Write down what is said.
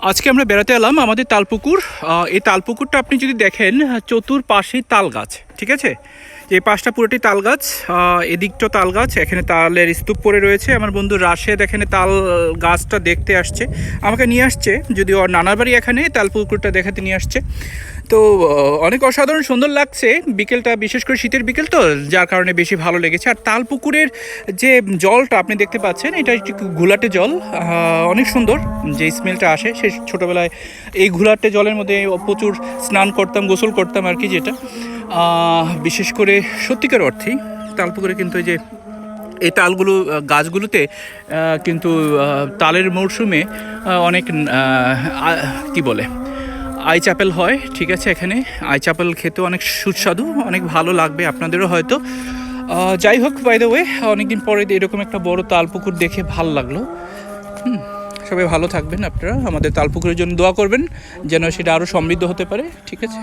আজকে আমরা বেড়াতে এলাম আমাদের তালপুকুর। এই তালপুকুরটা আপনি যদি দেখেন, চতুর পাশে তাল গাছ। ঠিক আছে? এই পাশটা পুরোটি তাল গাছ এদিকটা তাল গাছ, এখানে তালের স্তূপ পড়ে রয়েছে। আমার বন্ধু রাশেদ এখানে তাল গাছটা দেখতে আসছে। আমাকে নিয়ে আসছে যদিও নানার বাড়ি এখানে, তাল পুকুরটা দেখাতে নিয়ে আসছে। তো অনেক অসাধারণ সুন্দর লাগছে। বিকেলটা, বিশেষ করে শীতের বিকেল তো, যার কারণে বেশি ভালো লেগেছে। আর তাল পুকুরের যে জলটা আপনি দেখতে পাচ্ছেন, এটা একটু ঘোলাটে জল। অনেক সুন্দর যে স্মেলটা আসে। সে ছোটোবেলায় এই ঘোলাটে জলের মধ্যে প্রচুর স্নান করতাম, গোসল করতাম আর কি যেটা। বিশেষ করে সত্যিকার অর্থেই তালপুকুরে কিন্তু এই যে এই তালগুলো গাছগুলোতে কিন্তু তালের মরশুমে অনেক কি বলে, আই চাপেল হয়, ঠিক আছে, এখানে। আই চাপেল খেতে অনেক সুস্বাদু, অনেক ভালো লাগবে আপনাদেরও হয়তো। যাই হোক বাই দ্য ওয়ে অনেকদিন পরে এরকম একটা বড় তালপুকুর দেখে ভালো লাগল। সবাই ভালো থাকবেন আপনারা, আমাদের তালপুকুরের জন্য দোয়া করবেন, যেন সেটা আরও সমৃদ্ধ হতে পারে, ঠিক আছে?